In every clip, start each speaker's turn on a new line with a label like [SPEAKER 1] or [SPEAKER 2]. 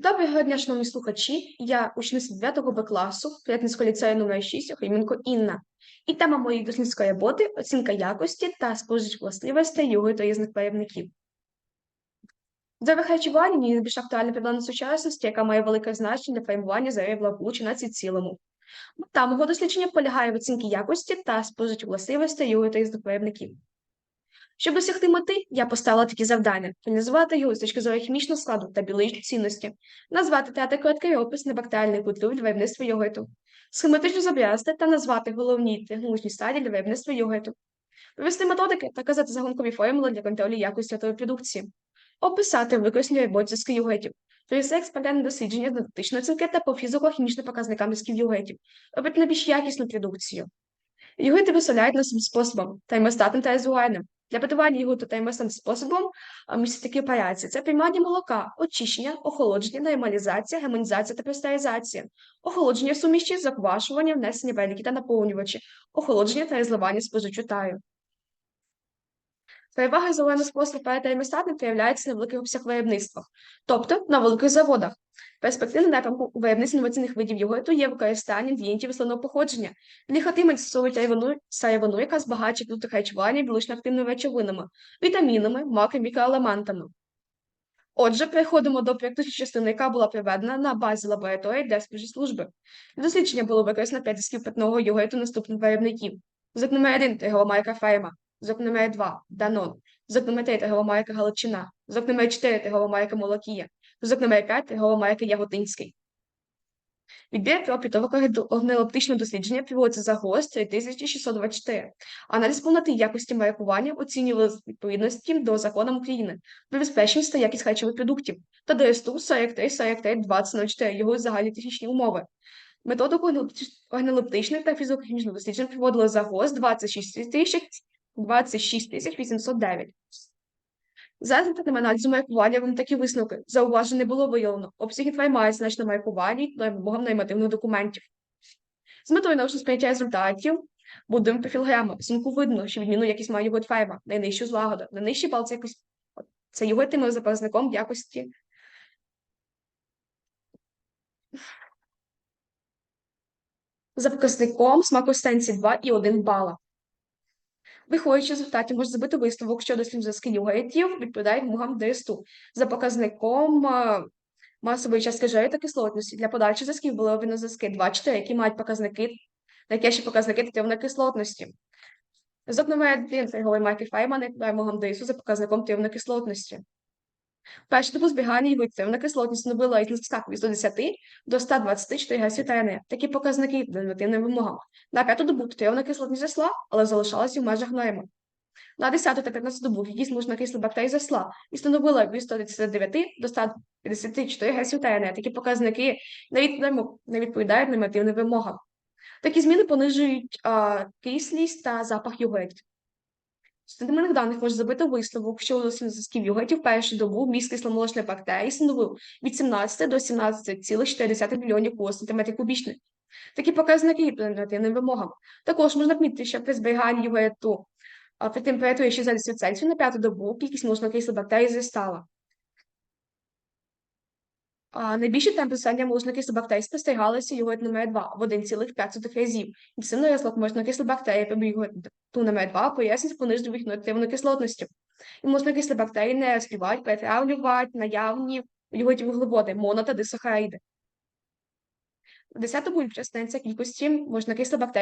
[SPEAKER 1] Доброго дня, шановні слухачі. Я учениця 9 Б класу П'ятницького ліцею номер 6 Охріменко Інна. І тема моєї дослідницької роботи оцінка якості та споживчих властивостей його та різних виробників. Здорове харчування є найбільш актуальна проблема сучасності, яка має велике значення для формування здоров'я благополуччя нації цілому. Та мого дослідження полягає в оцінці якості та споживчих властивостей його та різних виробників. Щоб досягти мети, я поставила такі завдання: аналізувати його з точки зору хімічного складу та біологічної цінності, назвати дати короткий опис небактеріальних культур для виробництва йогурту, схематично зобразити та назвати головні технологічні стадії для виробництва йогурту, провести методики та казати загонкові формули для контролю якості готової продукції, описати використані роботи зв'язки йогуртів, провести експериментальне дослідження з дидактичної оцінки та по фізико-хімічним показникам зв'язків йогуртів, робити найбільш якісну продукцію. Йогурти виставляють насим способом термостатним та візуальним. Для приготування йогурту термостатним способом а, містять такі операції: це приймання молока, очищення, охолодження, нормалізація, гемонізація та пастеризація, охолодження суміші, заквашування, внесення великі та наповнювачі, охолодження та розливання споживчу таю. Перевага зеленого способу перед термостатним проявляється на великих обсяг виробництва, тобто на великих заводах. Перспективним напрямку у виробництві інноваційних видів йогурту є використання інгредієнтів рослинного походження. Для хатимен стосовують сировину, сировину, яка збагачує продукти харчування біологічно активними речовинами, вітамінами, макро- мікроелементами. Отже, переходимо до практичної частини, яка була проведена на базі лабораторії для служби. Для дослідження було використано 5 дисків питного йогурту наступних виробників. Зок номер 1 – торгова марка Ферма, зок номер 2 – Данон, зок номер 3 – торгова марка Галичина, зок номер 4 – торгова марка Молокія, зок номер 5 – торгова марка Яготинський. Відбір про підтового дослідження проводиться за ГОС 3624. Аналіз повноти якості маркування оцінювали з відповідності до законам України про безпечність та якість харчових продуктів та ДСТУ 43 43 2004 його загальні технічні умови. Методу органолептичних та фізико-хімічних досліджень проводили за ГОС 26 тисяч 26 809. За результатами аналізу маркування вам такі висновки. Зауважень не було виявлено. Обсяги Обсяг інформації значно маркуванні та вимогам нормативних документів. З метою научного сприйняття результатів будемо профілограми. Сумку видно, що відміну якість має його файма, найнижчу злагоду, найнижчий пал це якось. Це його тими за показником якості. За показником смакостенції 2 і 1 бала. Виходячи з результатів, можна зробити висновок, що дослід зв'язки йогуртів відповідають вимогам ДСТУ за показником е, масової частки жиру та кислотності. Для подальших зв'язків були зв'язки 2-4, які мають показники, найкращі показники тетивної кислотності. Номер 1 торгової марки Файма не відповідає вимогам ДСУ за показником тетивної кислотності. Перше добу збігання його тетивна кислотність становила із скаків від 110 до 124 гасів ТН. Такі показники до нормативним вимогам. На п'яту добу тетивна кислотність зросла, але залишалася в межах норми. На 10 та 15 добу кількість можнокислих бактерій зросла і становила від 139 до 154 гасів ТН. Такі показники не відповідають нормативним вимогам. Такі зміни понижують а, кислість та запах йогуртів. З даних можна забити висновок, що у зв'язків йогуртів першу добу міст кисломолочної бактерії становив від 17 до 17,4 мільйонів сантиметрів кубічних. Такі показники є нормативним вимогам. Також можна вмітити, що при зберіганні йогурту при температурі 6 градусів Цельсію на п'яту добу кількість молочнокислих бактерій зростала. А найбільші темпи зростання молочнокислих бактерій спостерігалися йогурт номер 2 в 1,5 разів. Інтенсивний розлад молочнокислих бактерій при йогурту номер 2 пояснюється пониженою нутритивною кислотністю. І молочнокислі бактерії не розпівають перетравлювати наявні йогурті вуглеводи, моно та дисахариди. Десята пункт частинця кількості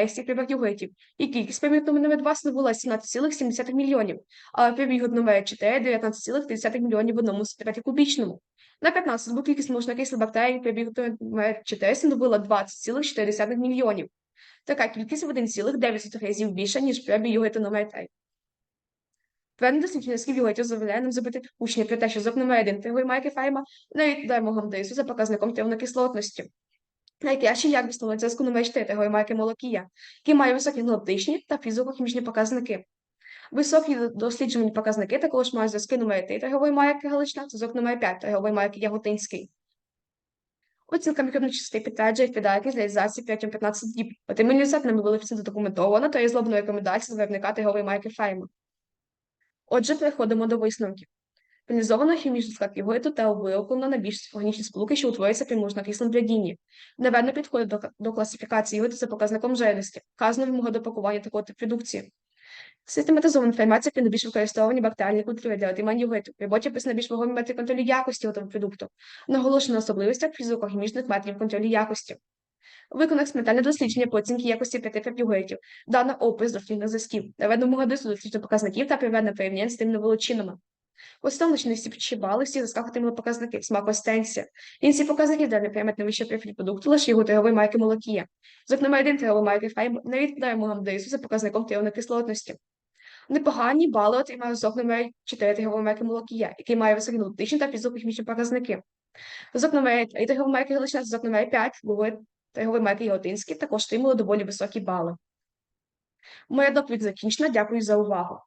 [SPEAKER 1] з прибах йогуртів, і кількість приміту номер 2 становила 17,7 мільйонів, а прибіг номер 4 – 19,3 мільйонів в одному сантиметрі кубічному. На 15 добу кількість можнокислих бактерій прибіг номер 4 становила 20,4 мільйонів. Така кількість в 1,9 разів більша, ніж номер 3. Певне дослідження йогуртів дозволяє нам зробити учні про те, що зок номер 1 тигової марки файма не відповідає вимогам за показником тивнокислотності. Найкраще якісно зв'язку номер 4 тигової марки молокія, який має високі генетичні та фізико-хімічні показники. Високі досліджені показники також мають зв'язки номер 3 торгової марки Галична, зв'язок номер 5 торгової марки Яготинський. Оцінка мікробничистої підтверджує відповідальність реалізації протягом 15 діб. Отримання результатами були офіційно документовано та є злобною рекомендацією з виробника торгової марки Файма. Отже, переходимо до висновків. Пенізовано хімічний склад та виокремлено на більш органічні сполуки, що утворюються при молочнокислому рядінні. Наведено підходить до, до класифікації йогурту за показником жирності, вказано вимоги до пакування такої продукції. Систематизована інформація про найбільш використовувані бактеріальні культури для отримання йогурту. В роботі описано більш вагомі метри контролю якості готового продукту. Наголошено на особливостях фізико-хімічних метрів контролю якості. Виконано експериментальне дослідження по оцінці якості п'яти йогуртів. Дано опис дослідних зв'язків. Наведено мугадису дослідження показників та проведено порівняння з тими величинами. Не всі чи всі засках отримали показники, смак консистенція. Інші показники для приймати найвищий профіль продукту, лише його торгової марки молокія. Зокрема, один торгової марки Файб не відповідає вимогам ДСУ за показником тиреної кислотності. Непогані бали отримали зок номер 4 торгової марки молокія, який має високі налоктичні та фізико-хімічні показники. Зок номер 3 торгової марки Галичина, зок номер 5 були торгової марки Яготинський також отримали доволі високі бали. Моя доповідь закінчена. Дякую за увагу.